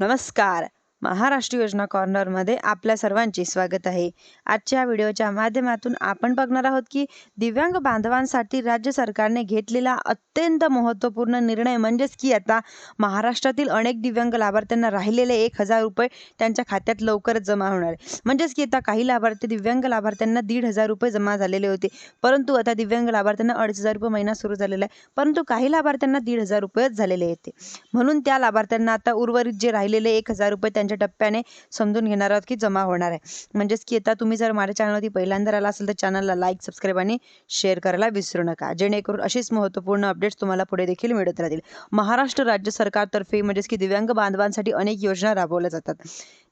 नमस्कार महाराष्ट्र योजना कॉर्नरमध्ये आपल्या सर्वांचे स्वागत आहे. आजच्या व्हिडिओच्या माध्यमातून आपण बघणार आहोत की दिव्यांग बांधवांसाठी राज्य सरकारने घेतलेला अत्यंत महत्त्वपूर्ण निर्णय म्हणजेच की आता महाराष्ट्रातील अनेक दिव्यांग लाभार्थ्यांना राहिलेले एक हजार रुपये त्यांच्या खात्यात लवकरच जमा होणार आहे. म्हणजेच की आता काही लाभार्थी दिव्यांग लाभार्थ्यांना दीड हजार रुपये जमा झालेले होते. परंतु आता दिव्यांग लाभार्थ्यांना अडीच हजार रुपये महिना सुरू झालेला आहे. परंतु काही लाभार्थ्यांना दीड हजार रुपयेच झालेले होते म्हणून त्या लाभार्थ्यांना आता उर्वरित जे राहिलेले एक हजार रुपये त्यांच्या टप्प्याने समजून घेणार आहोत की जमा होणार आहे. म्हणजेच की आता तुम्ही जर माझ्या चॅनलवरती पहिल्यांदा आला असेल तर चॅनलला लाईक सबस्क्राईब आणि शेअर करायला विसरू नका. जेणेकरून अशीच महत्त्वपूर्ण अपडेट्स तुम्हाला पुढे देखील मिळत राहतील. महाराष्ट्र राज्य सरकारतर्फे म्हणजेच की दिव्यांग बांधवांसाठी अनेक योजना राबवल्या जातात.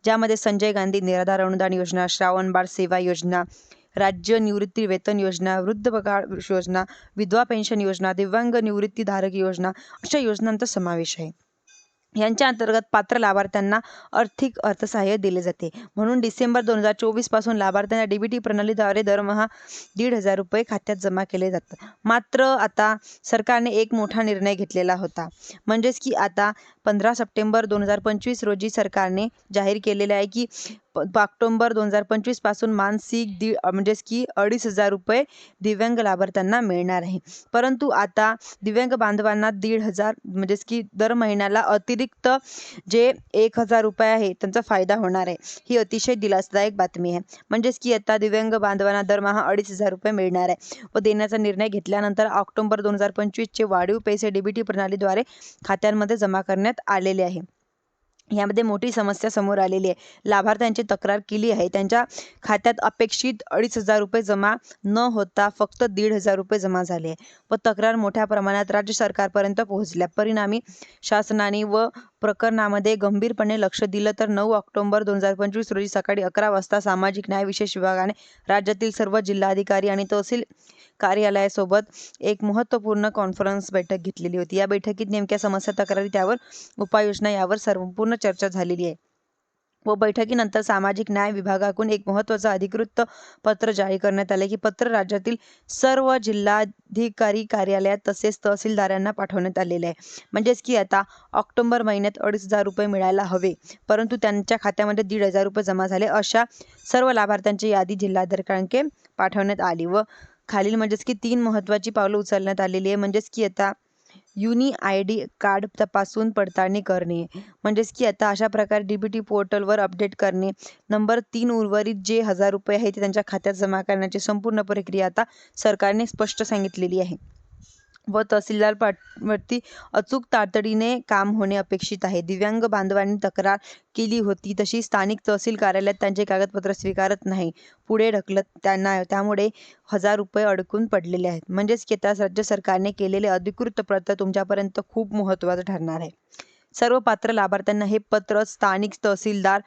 ज्यामध्ये संजय गांधी निराधार अनुदान योजना श्रावण बाळ सेवा योजना राज्य निवृत्ती वेतन योजना वृद्ध पगार योजना विधवा पेन्शन योजना दिव्यांग निवृत्तीधारक योजना अशा योजनांचा समावेश आहे. यांच्या अंतर्गत पात्र लाभार्थ्यांना आर्थिक अर्थसहाय्य दिले जाते. म्हणून डिसेंबर दोन हजार चोवीसपासून लाभार्थ्यांना डीबीटी प्रणालीद्वारे दरमहा दीड हजार रुपये खात्यात जमा केले जातात मात्र आता सरकारने एक मोठा निर्णय घेतलेला होता. म्हणजेच की आता पंधरा सप्टेंबर दोन हजार पंचवीस रोजी सरकारने जाहीर केलेले आहे की प ऑक्टोंबर दोन हजार पंचवीसपासून मानसिक दी म्हणजेच की अडीच हजार रुपये दिव्यांग लाभार्थ्यांना मिळणार आहे. परंतु आता दिव्यांग बांधवांना दीड हजार म्हणजेच की दर महिन्याला अतिरिक्त जे एक हजार रुपये आहे त्यांचा फायदा होणार आहे. ही अतिशय दिलासदायक बातमी आहे. म्हणजेच की आता दिव्यांग बांधवांना दरमहा अडीच हजार रुपये मिळणार आहे व देण्याचा निर्णय घेतल्यानंतर ऑक्टोंबर दोन हजार पंचवीसचे वाढीव पैसे डीबीटी प्रणालीद्वारे खात्यांमध्ये जमा करण्यात आलेले आहे. यामध्ये मोठी समस्या समोर आलेली आहे. लाभार्थ्यांची तक्रार केली आहे. त्यांच्या खात्यात अपेक्षित अडीच हजार रुपये जमा न होता फक्त दीड हजार रुपये जमा झाले आहे. व तक्रार मोठ्या प्रमाणात राज्य सरकारपर्यंत पोहोचल्या. परिणामी शासनाने व प्रकरणामध्ये गंभीरपणे लक्ष दिलं तर नऊ ऑक्टोबर दोन हजार पंचवीस रोजी सकाळी अकरा वाजता सामाजिक न्याय विशेष विभागाने राज्यातील सर्व जिल्हाधिकारी आणि तहसील कार्यालयासोबत एक महत्त्वपूर्ण कॉन्फरन्स बैठक घेतलेली होती. या बैठकीत नेमक्या समस्या तक्रारी त्यावर उपाययोजना यावर संपूर्ण चर्चा झालेली आहे. व बैठकीनंतर सामाजिक न्याय विभागाकडून एक महत्त्वाचं अधिकृत पत्र जारी करण्यात आले की पत्र राज्यातील सर्व जिल्हाधिकारी कार्यालयात तसेच तहसीलदारांना पाठवण्यात आलेले आहे. म्हणजेच की आता ऑक्टोबर महिन्यात अडीच हजार रुपये मिळायला हवे परंतु त्यांच्या खात्यामध्ये दीड हजार रुपये जमा झाले अशा सर्व लाभार्थ्यांची यादी जिल्हाधिकाऱ्यांकडे पाठवण्यात आली व खालील म्हणजेच की तीन महत्त्वाची पावलं उचलण्यात आलेली आहे. म्हणजेच की आता युनी आय डी कार्ड तपासून पडताळणी करणे. म्हणजेच की आता अशा प्रकारे डी बी टी पोर्टलवर अपडेट करणे. नंबर तीन उर्वरित जे हजार रुपये आहे ते त्यांच्या खात्यात जमा करण्याची संपूर्ण प्रक्रिया आता सरकारने स्पष्ट सांगितलेली आहे. व तहसीलदार वरती अचूक तातडीने काम होणे अपेक्षित आहे. दिव्यांग बांधवांनी तक्रार केली होती तशी स्थानिक तहसील कार्यालयात त्यांचे कागदपत्र स्वीकारत नाही. पुढे ढकलत त्यांना त्यामुळे हजार रुपये अडकून पडलेले आहेत. म्हणजेच की राज्य सरकारने केलेले अधिकृत पत्र तुमच्यापर्यंत खूप महत्त्वाचं ठरणार आहे. सर्व पात्र लाभार्थ्यांना हे पत्र स्थानिक तहसीलदार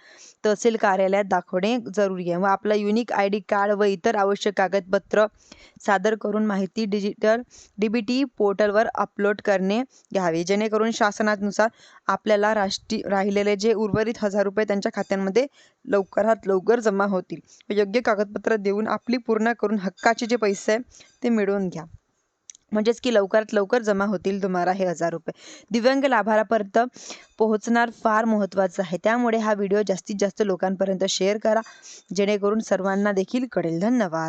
तहसील कार्यालयात दाखवणे जरुरी आहे. व आपला युनिक आय डी कार्ड व इतर आवश्यक कागदपत्र सादर करून माहिती डिजिटल डी बी टी पोर्टलवर अपलोड करणे घ्यावे. जेणेकरून शासनानुसार आपल्याला राष्ट्रीय राहिलेले जे उर्वरित हजार रुपये त्यांच्या खात्यांमध्ये लवकरात लवकर जमा होतील. योग्य कागदपत्र देऊन आपली पूर्ण करून हक्काचे जे पैसे आहे ते मिळवून घ्या. म्हणजेच की लवकरात लवकर जमा होतील तुम्हाला हे हजार रुपये. दिव्यांग लाभारापर्यंत पोहोचणार फार महत्त्वाचं आहे. त्यामुळे हा व्हिडिओ जास्तीत जास्त लोकांपर्यंत शेअर करा. जेणेकरून सर्वांना देखील कळेल. धन्यवाद.